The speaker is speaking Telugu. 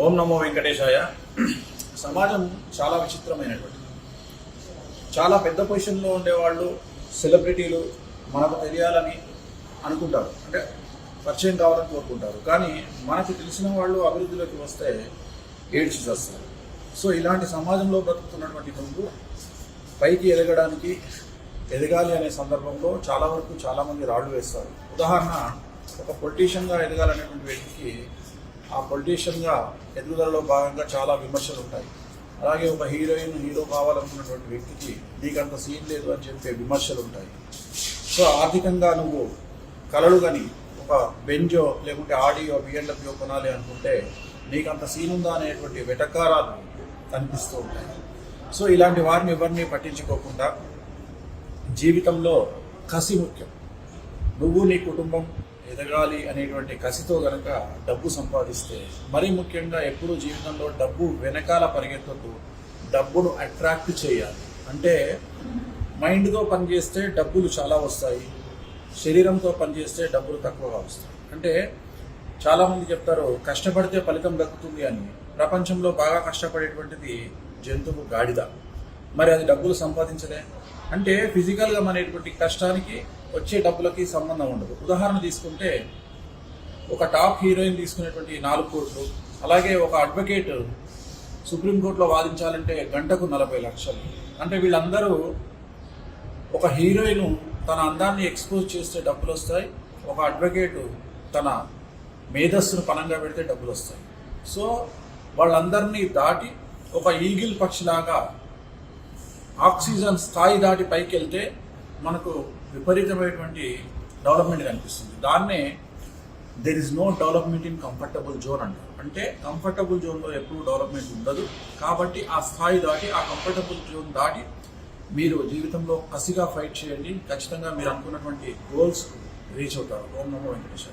ఓం నమో వెంకటేశాయ. సమాజం చాలా విచిత్రమైనటువంటి చాలా పెద్ద పొజిషన్లో ఉండేవాళ్ళు సెలబ్రిటీలు మనకు తెలియాలని అనుకుంటారు. అంటే పరిచయం కావాలని కోరుకుంటారు. కానీ మనకు తెలిసిన వాళ్ళు అభివృద్ధిలోకి వస్తే ఏడ్చి చేస్తారు. సో ఇలాంటి సమాజంలో బ్రతుకుతున్నటువంటి నువ్వు పైకి ఎదగడానికి ఎదగాలి అనే సందర్భంలో చాలా వరకు చాలామంది రాళ్ళు వేస్తారు. ఉదాహరణ ఒక పొలిటీషియన్గా ఎదగాలనేటువంటి వ్యక్తికి ఆ పొలిటీషియన్గా ఎదుగుదలలో భాగంగా చాలా విమర్శలు ఉంటాయి. అలాగే ఒక హీరోయిన్ హీరో కావాలనుకున్నటువంటి వ్యక్తికి నీకంత సీన్ లేదు అని చెప్పే విమర్శలు ఉంటాయి. సో ఆర్థికంగా నువ్వు కలలు కానీ ఒక బెంజో లేకుంటే ఆడియో బిఎండబ్ల్యూ కొనాలి అనుకుంటే నీకంత సీన్ ఉందా అనేటువంటి వెటకారాలు కనిపిస్తూ ఉంటాయి. సో ఇలాంటి వారిని ఎవరిని పట్టించుకోకుండా జీవితంలో కసి ముఖ్యం. నువ్వు నీ కుటుంబం ఎదగాలి అనేటువంటి కసితో గనక డబ్బు సంపాదిస్తే మరీ ముఖ్యంగా ఎప్పుడు జీవితంలో డబ్బు వెనకాల పరిగెత్తద్దు డబ్బును అట్రాక్ట్ చేయాలి. అంటే మైండ్తో పనిచేస్తే డబ్బులు చాలా వస్తాయి శరీరంతో పనిచేస్తే డబ్బులు తక్కువగా వస్తాయి. అంటే చాలామంది చెప్తారు కష్టపడితే ఫలితం దక్కుతుంది అని. ప్రపంచంలో బాగా కష్టపడేటువంటిది జంతువు గాడిద. మరి అది డబ్బులు సంపాదించలే. అంటే ఫిజికల్గా మనటువంటి కష్టానికి వచ్చే డబ్బులకి సంబంధం ఉండదు. ఉదాహరణ తీసుకుంటే ఒక టాప్ హీరోయిన్ తీసుకునేటువంటి నాలుగు కోట్లు అలాగే ఒక అడ్వకేట్ సుప్రీంకోర్టులో వాదించాలంటే గంటకు నలభై లక్షలు. అంటే వీళ్ళందరూ ఒక హీరోయిన్ తన అందాన్ని ఎక్స్పోజ్ చేస్తే డబ్బులు వస్తాయి ఒక అడ్వకేటు తన మేధస్సును పనంగా పెడితే డబ్బులు వస్తాయి. సో వాళ్ళందరినీ దాటి ఒక ఈగిల్ పక్షిలాగా ఆక్సిజన్ స్థాయి దాటి పైకి వెళ్తే మనకు విపరీతమైనటువంటి డెవలప్మెంట్ కనిపిస్తుంది. దాన్నే there is no development in comfortable zone అంటారు. అంటే కంఫర్టబుల్ జోన్లో ఎప్పుడు డెవలప్మెంట్ ఉండదు. కాబట్టి ఆ స్థాయి దాటి ఆ కంఫర్టబుల్ జోన్ దాటి మీరు జీవితంలో కసిగా ఫైట్ చేయండి. ఖచ్చితంగా మీరు అనుకున్నటువంటి గోల్స్ రీచ్ అవుతారు. ఓం నమో వెంకటేశ్వర